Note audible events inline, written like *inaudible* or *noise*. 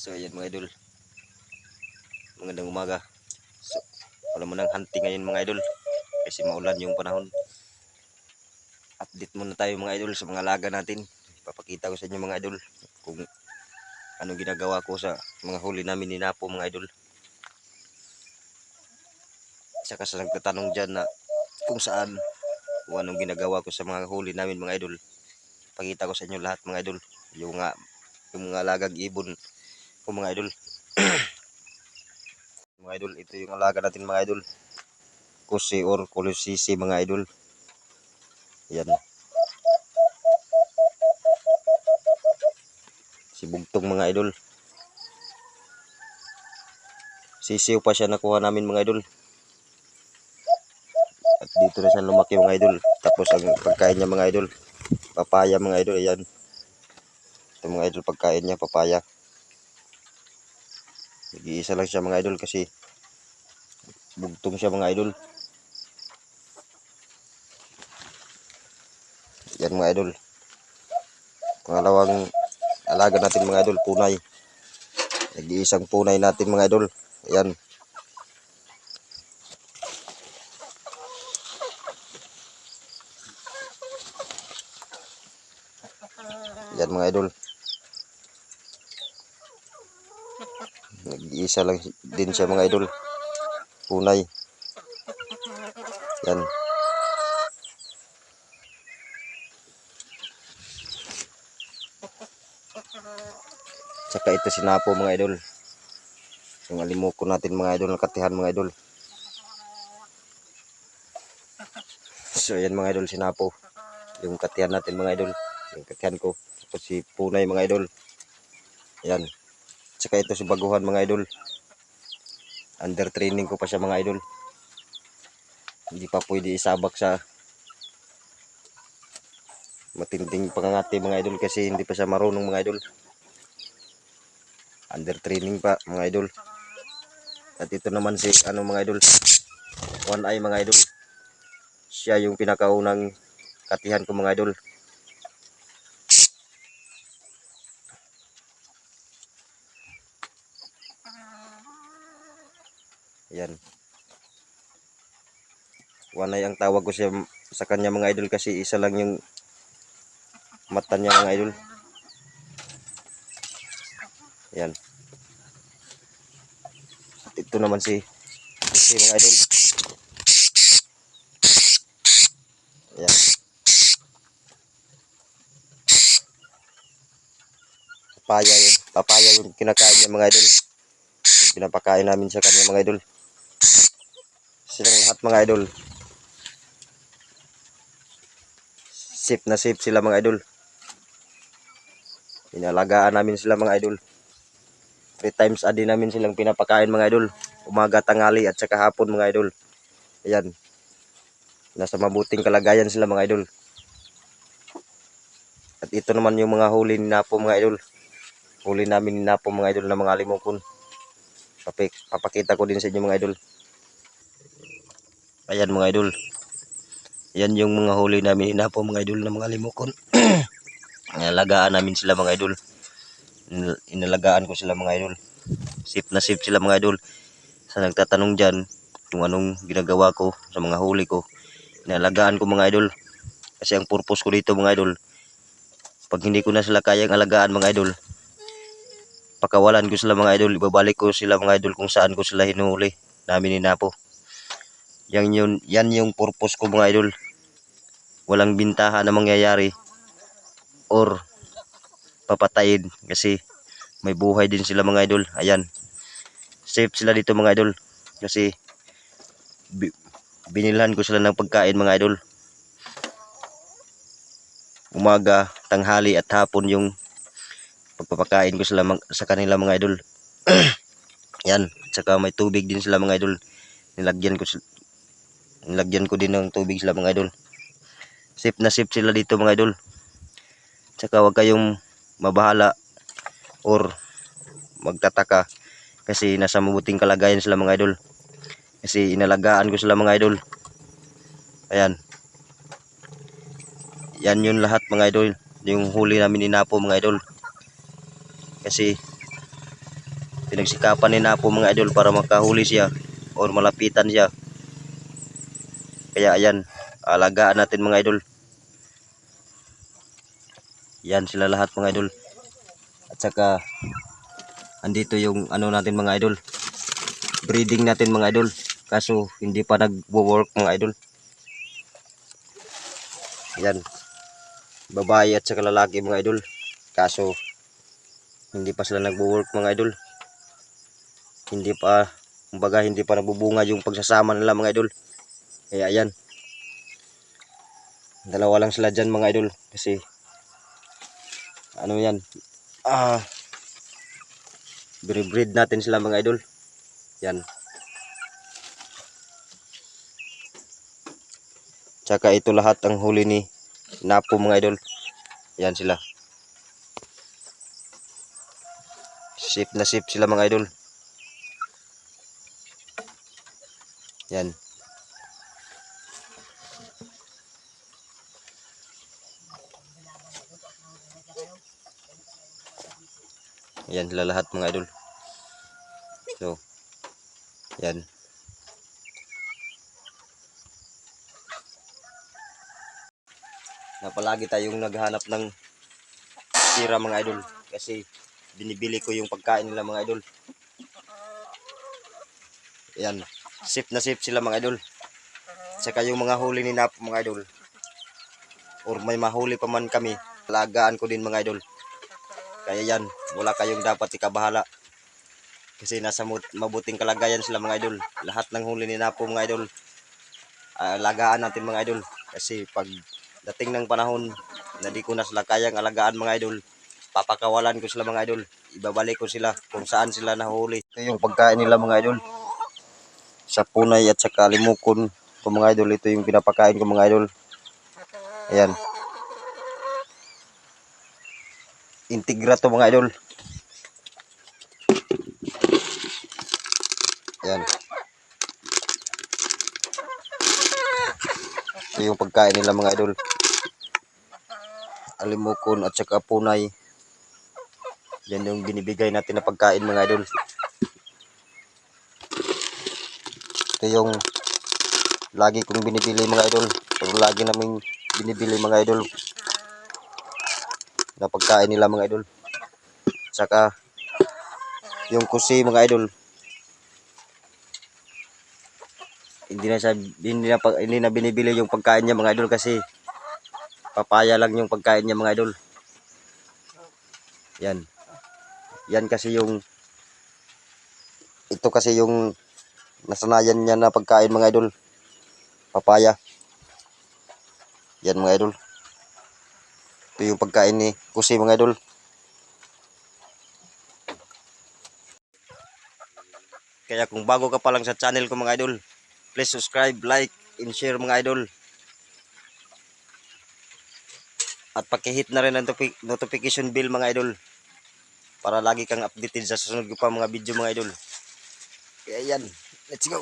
So ayan mga idol. Magandang umaga. So wala mo nang hunting ngayon mga idol. Kasi maulan yung panahon. Update muna tayo mga idol sa mga laga natin. Papakita ko sa inyo mga idol kung ano ginagawa ko sa mga huli namin ni Napo mga idol. Saka sa nagtatanong dyan na kung saan kung anong ginagawa ko sa mga huli namin mga idol. Pakita ko sa inyo lahat mga idol. Yung nga yung mga alagang ibon ko mga idol. *clears throat* mga idol, ito yung alaga natin mga idol. Kusi or kulisisi mga idol. Yan. Si Bugtong mga idol. Sisiw pa siya nakuha namin mga idol. At dito na siya lumaki mga idol. Tapos ang pagkain niya mga idol. Papaya mga idol. Ayan. Ito mga idol pagkain niya papaya. Nag-iisa lang siya mga idol kasi bugtong siya mga idol. Yan mga idol. Pangalawang alaga natin mga idol, punay. Nag-iisang punay natin mga idol. Ayan. Yan mga idol. Nag-iisa lang din siya mga idol. Punay. Yan. Tsaka ito si Napo mga idol. Yung alimuko natin mga idol, nakatihan mga idol. So yan mga idol si Napo. Yung katihan natin mga idol. Yung katihan ko. Tapos si Punay mga idol. Yan. Tsaka ito si Baguhan mga idol. Under training ko pa siya mga idol. Hindi pa pwede isabak sa matinding pangangati mga idol kasi hindi pa siya marunong mga idol. Under training pa mga idol. At ito naman si ano mga idol. One eye mga idol. Siya yung pinakaunang katihan ko mga idol. Yan. Wanay ang tawag ko siya sa kanya mga idol kasi isa lang yung mata niya mga idol. Yan. At ito naman si si mga idol. Yan. Papaya yun. Papaya yung kinakain niya mga idol. Yung pinapakain namin sa kanya mga idol. Silang lahat mga idol. Safe na safe sila mga idol. Inalagaan namin sila mga idol. Three times a day namin silang pinapakain mga idol. Umaga, tangali at saka hapon mga idol. Ayan. Nasa mabuting kalagayan sila mga idol. At ito naman yung mga huli ni Napo mga idol. Huli namin ni Napo mga idol na mga limukon. Papik, papakita ko din sa inyo mga idol. Ayan mga idol. Yan yung mga huli namin na po mga idol na mga limukon. *clears throat* Inalagaan namin sila mga idol. Inal- Inalagaan ko sila mga idol. Safe na safe sila mga idol. Sa nagtatanong dyan kung anong ginagawa ko sa mga huli ko. Inalagaan ko mga idol. Kasi ang purpose ko dito mga idol. Pag hindi ko na sila kayang alagaan mga idol. Pakawalan ko sila mga idol. Ibabalik ko sila mga idol kung saan ko sila hinuhuli. Namin ni Napo. Yan yun, yan yung purpose ko mga idol. Walang bintahan na mangyayari or papatayin kasi may buhay din sila mga idol. Ayan. Safe sila dito mga idol kasi bi- binilhan ko sila ng pagkain mga idol. Umaga, tanghali at hapon yung pagpapakain ko sila sa kanila mga idol. *clears throat* Yan, tsaka may tubig din sila mga idol. Nilagyan ko sila Nilagyan ko din ng tubig sila mga idol. Safe na safe sila dito mga idol. Tsaka huwag kayong mabahala or magtataka kasi nasa mabuting kalagayan sila mga idol. Kasi inalagaan ko sila mga idol. Ayan. Yan yun lahat mga idol. Yung huli namin ni Napo mga idol. Kasi pinagsikapan ni Napo mga idol para makahuli siya o malapitan siya. Kaya ayan, alagaan natin mga idol. Yan sila lahat mga idol. At saka andito yung ano natin mga idol. Breeding natin mga idol. Kaso hindi pa nagwo-work mga idol. Yan. Babae at saka lalaki mga idol. Kaso hindi pa sila nagwo-work mga idol. Hindi pa kumbaga hindi pa nabubunga yung pagsasama nila mga idol. Kaya ayan. Dalawa lang sila dyan mga idol kasi ano yan ah breed natin sila mga idol. Yan. Tsaka ito lahat ang huli ni Napo mga idol. Yan sila. Sip na sip sila mga idol. Yan. Yan sila lahat mga idol. So, yan. Na palagi tayong naghanap ng tira mga idol kasi binibili ko yung pagkain nila mga idol. Yan. Sip na sip sila mga idol. Saka yung mga huli ni Nap mga idol. Or may mahuli pa man kami, alagaan ko din mga idol. Kaya yan, wala kayong dapat ikabahala. Kasi nasa mabuting kalagayan sila mga idol. Lahat ng huli ni Napo mga idol, alagaan natin mga idol. Kasi pag dating ng panahon na di ko na sila kayang alagaan mga idol, papakawalan ko sila mga idol. Ibabalik ko sila kung saan sila nahuli. Ito yung pagkain nila mga idol. Sa punay at sa kalimukon ko mga idol, ito yung pinapakain ko mga idol. Ayan. Integra to mga idol. Ayan. Ito yung pagkain nila mga idol. Alimukon at saka punay. Yan yung binibigay natin na pagkain mga idol. Ito yung lagi kong binibili mga idol. Pero lagi naming binibili mga idol. Na pagkain nila mga idol. Saka yung kusi mga idol. Hindi na siya hindi na, hindi na binibili yung pagkain niya mga idol kasi papaya lang yung pagkain niya mga idol. Yan. Yan kasi yung ito kasi yung nasanayan niya na pagkain mga idol. Papaya. Yan mga idol. Ito yung pagkain ni Kusi mga idol. Kaya kung bago ka pa lang sa channel ko mga idol, please subscribe, like, and share mga idol. At pakihit na rin ang notifi- notification bell mga idol. Para lagi kang updated sa susunod ko pa mga video mga idol. Kaya yan, let's go.